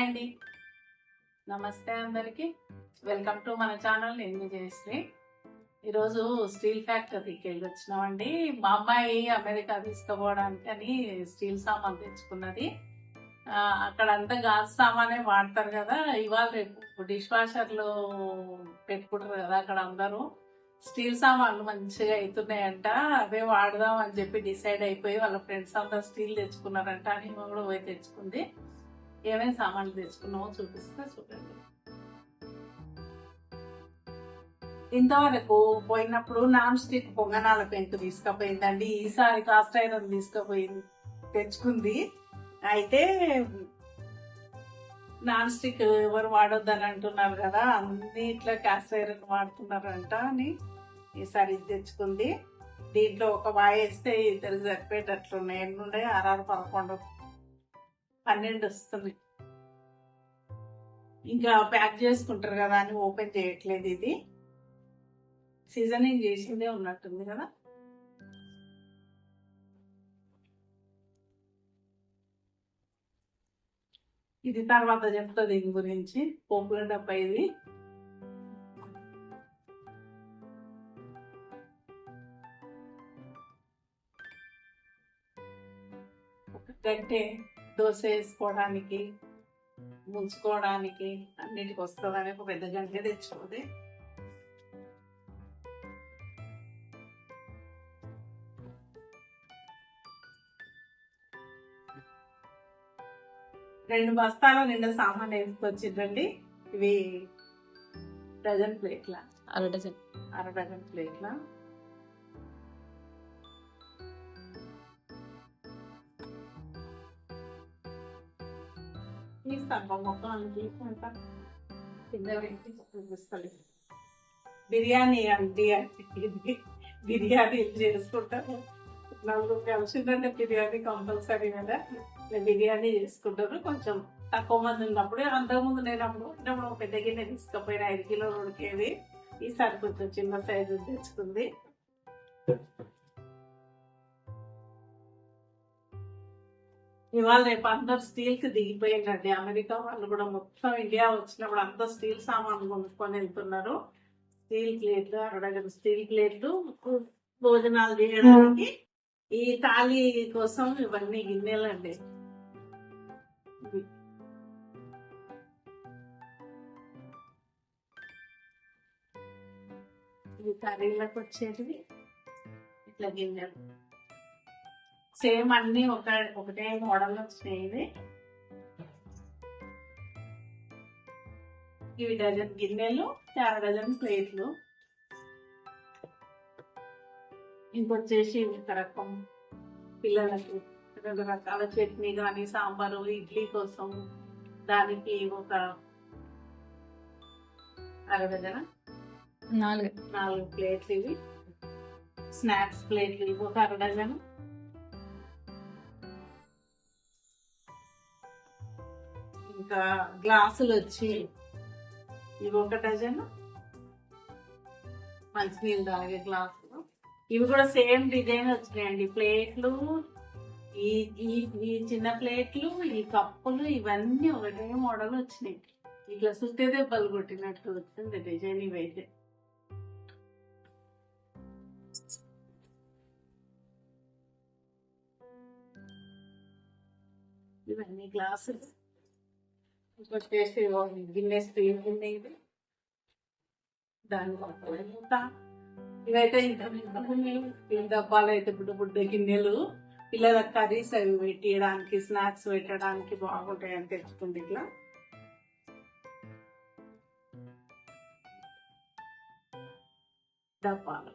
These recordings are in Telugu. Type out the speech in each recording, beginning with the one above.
హాయ్ అండి. నమస్తే అందరికి. వెల్కమ్ టు మన ఛానల్ నేను విజయశ్రీ ఈరోజు స్టీల్ ఫ్యాక్టరీకి వెళ్ళి వచ్చినామండి. మా అమ్మాయి అమెరికా తీసుకుపోవడానికి అని స్టీల్ సామాన్ తెచ్చుకున్నది. అక్కడ అంతా గాజు సామానే వాడతారు కదా. ఇవాళ రేపు డిష్ వాషర్లు పెట్టుకుంటారు కదా అక్కడ అందరూ. స్టీల్ సామాన్లు మంచిగా అవుతున్నాయంట అవే వాడదాం అని చెప్పి డిసైడ్ అయిపోయి వాళ్ళ ఫ్రెండ్స్ అందరు స్టీల్ తెచ్చుకున్నారంట. అని కూడా పోయి తెచ్చుకుంది. ఏమేమి సామాన్లు తెచ్చుకున్నామో చూపిస్తే చూడండి. ఇంతవరకు పోయినప్పుడు నాన్ స్టిక్ పొంగనాల పెంకు తీసుకుపోయిందండి. ఈసారి కాస్ట్ ఐరన్ తీసుకుపోయింది తెచ్చుకుంది. అయితే నాన్ స్టిక్ ఎవరు వాడొద్దని అంటున్నారు కదా అన్నిట్లో క్యాస్ట్ ఐరన్ వాడుతున్నారంట అని ఈసారి ఇది తెచ్చుకుంది. దీంట్లో ఒక వాయి వేస్తే ఇద్దరికి సరిపోయేటట్లు నేను ఉండే ఆరారు పదకొండు. పన్నెండు వస్తుంది ఇంకా ప్యాక్ చేసుకుంటారు కదా అని ఓపెన్ చేయట్లేదు ఇది. సీజనింగ్ చేసిందే ఉన్నట్టుంది కదా. ఇది తర్వాత చెప్తా దీని గురించి. పోపుల డబ్బా ఇది. ఒక గంటే దోశ వేసుకోవడానికి ముంచుకోవడానికి అన్నిటికి వస్తుందని ఒక పెద్ద గంటే తెచ్చుకోది రెండు బస్తాల నిండా సామాన్ వేసుకొచ్చిందండి ఇవి డజన్ ప్లేట్ల? అర డజన్. అర డజన్ ప్లేట్ల? తీస్తాను చూపిస్తాను బిర్యానీ అండి ఇది బిర్యానీ చేసుకుంటారు నలుగురు కలిసిందంటే బిర్యానీ కంపల్సరీ కదా బిర్యానీ చేసుకుంటారు కొంచెం తక్కువ మంది ఉన్నప్పుడు అంతకుముందు నేను అప్పుడు ఒక పెద్ద గిన్నె తీసుకుపోయిన ఐదు కిలోలు ఉడికేది ఈసారి కొంచెం చిన్న సైజు తెచ్చుకుంది ఇవాళ రేపు అందరు స్టీల్కి దిగిపోయిందండి అమెరికా వాళ్ళు కూడా మొత్తం ఇండియా వచ్చినప్పుడు అందరు స్టీల్ సామాన్లు కొనుక్కొని వెళ్తున్నారు. స్టీల్ ప్లేట్లు అడగడం స్టీల్ ప్లేట్లు భోజనాలు చేయడానికి ఈ తాళి కోసం ఇవన్నీ గిన్నెలండి. ఇవి. ఇవి కర్రీలకు వచ్చేటివి. ఇట్లా గిన్నెలు. సేమ్ అన్ని ఒక ఒకటే మోడల్ వచ్చినాయి ఇవి ఇవి డజన్ గిన్నెలు అర డజన్ ప్లేట్లు. ఇంకొచ్చేసి రకం పిల్లలకు రెండు రకాల చట్నీ కానీ సాంబారు ఇడ్లీ కోసం దానికి ఒక అర డజన? నాలుగు. నాలుగు ప్లేట్లు ఇవి. స్నాక్స్ ప్లేట్లు ఇవి ఒక అర ఇంకా గ్లాసులు వచ్చి ఇవి ఒక డజన్ మంచినీళ్ళు తాగే గ్లాసులు. ఇవి కూడా సేమ్ డిజైన్ వచ్చినాయండి. ప్లేట్లు ఈ ఈ ఈ చిన్న ప్లేట్లు ఈ కప్పులు ఇవన్నీ ఒకటే మోడల్ వచ్చినాయి. ఇట్లా సుత్తే దెబ్బలు కొట్టినట్టు వచ్చింది డిజైన్ ఇవైతే. ఇవన్నీ గ్లాసులు. వచ్చేసి గిన్నె స్క్రీన్ ఉన్నాయి ఇది దాని మూత. ఇవైతే ఇంత ఈ డబ్బాలు అయితే బుడ్డ బుడ్డ గిన్నెలు పిల్లలకు కర్రీస్ అవి పెట్టియడానికి స్నాక్స్ పెట్టడానికి బాగుంటాయి అని తెచ్చుకుంది ఇట్లా. డబ్బాలు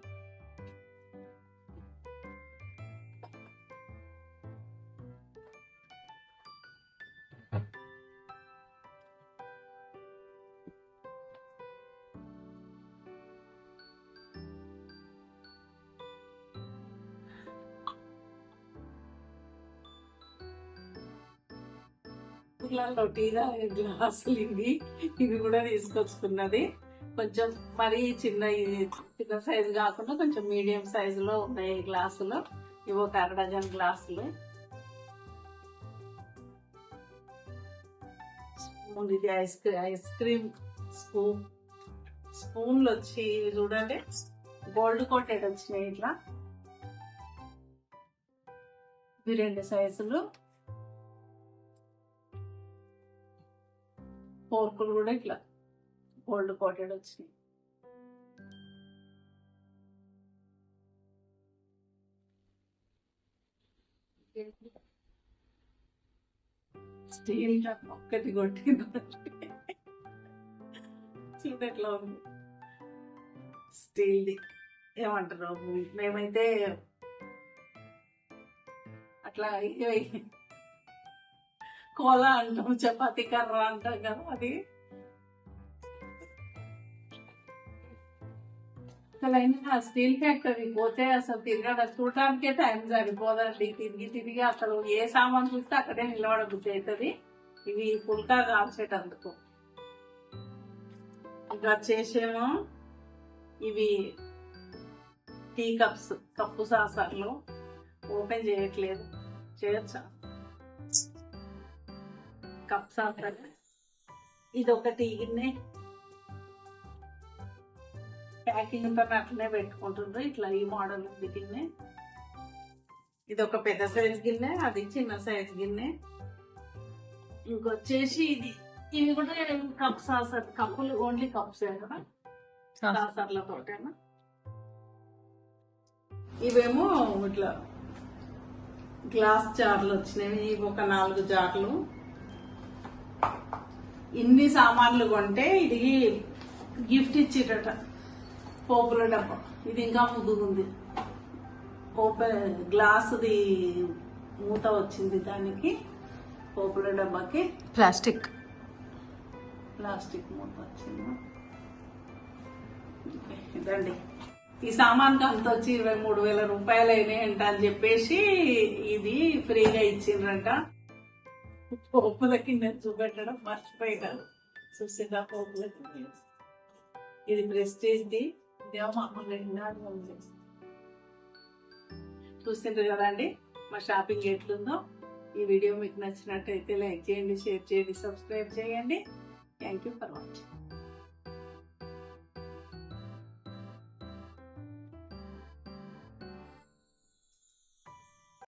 పిల్లల్లో టీ తాగే గ్లాసులు ఇవి ఇవి కూడా తీసుకొచ్చుకున్నది కొంచెం మరీ చిన్న చిన్న సైజు కాకుండా కొంచెం మీడియం సైజులో ఉన్నాయి గ్లాసులు. ఇవి ఒక అర డజన్ గ్లాసులు. స్పూన్ ఇది ice cream ice cream spoon. స్పూన్లు వచ్చి చూడండి. గోల్డ్ కోటెడ్ వచ్చినాయి ఇట్లా. ఇవి రెండు సైజులు. పోర్కులు కూడా ఇట్లా గోల్డ్ కోటెడ్ వచ్చినాయి. స్టీల్ కప్ ఒక్కటి కొట్టింది చూడు ఎట్లా ఉంది. స్టీల్ది ఏమంటారు మేమైతే అట్లా అయ్యి కోలా అంటాం చపాతి కర్ర అంటాం కదా అది. అసలు అయినా స్టీల్ ఫ్యాక్టరీ పోతే అసలు తిరగడం చూడటానికే టైం సరిపోదండి. తిరిగి తిరిగి అసలు ఏ సామాన్ చూస్తే అక్కడే నిలబడబుద్ధి అవుతుంది ఇవి పుల్కా కాల్చేటందుకు. ఇంకా చేసేమో ఇవి టీ కప్స్ కప్పు సాసర్లు ఓపెన్ చేయట్లేదు. చేయొచ్చా? కప్ సాసర్ ఇది ఒక టీ గిన్నె ప్యాకింగ్తో అట్లనే పెట్టుకుంటుండ్రు. ఇట్లా ఈ మోడల్ ఉంది గిన్నె. ఇది ఒక పెద్ద సైజ్ గిన్నె అది చిన్న సైజ్ గిన్నె. ఇంకొచ్చేసి ఇది ఇవి కూడా కప్ సాసర్ కప్పులు ఓన్లీ కప్స్ కదా? సాసర్లతోటేనా ఇవేమో ఇట్లా గ్లాస్ జార్లు వచ్చినవి ఇవి ఒక నాలుగు జార్లు. ఇన్ని సామాన్లు కొంటే ఇది గిఫ్ట్ ఇచ్చిరట పోపుల డబ్బా. ఇది ఇంకా ముదుగుంది ఓపెన్ గ్లాసుది మూత వచ్చింది దానికి పోపుల డబ్బాకి. ప్లాస్టిక్. ప్లాస్టిక్ మూత వచ్చింది. ఇదండి. ఈ సామాన్కి అంత వచ్చి ఇరవై మూడు వేల రూపాయలు అయినాయంట అని చెప్పేసి ఇది ఫ్రీగా ఇచ్చిండ్రంట. పోపుల కింద చూపెట్టడం మర్చిపోయినా చూసిందా పోపుల కింద ఇది ప్రెస్టేజ్ది ఇదేమో మామూలుగా ఇన్నాడు ఉంది. చూసిండ్రు కదండి మా షాపింగ్ ఎట్లుందో? ఈ వీడియో మీకు నచ్చినట్టయితే లైక్ చేయండి షేర్ చేయండి సబ్స్క్రైబ్ చేయండి. Thank you for watching.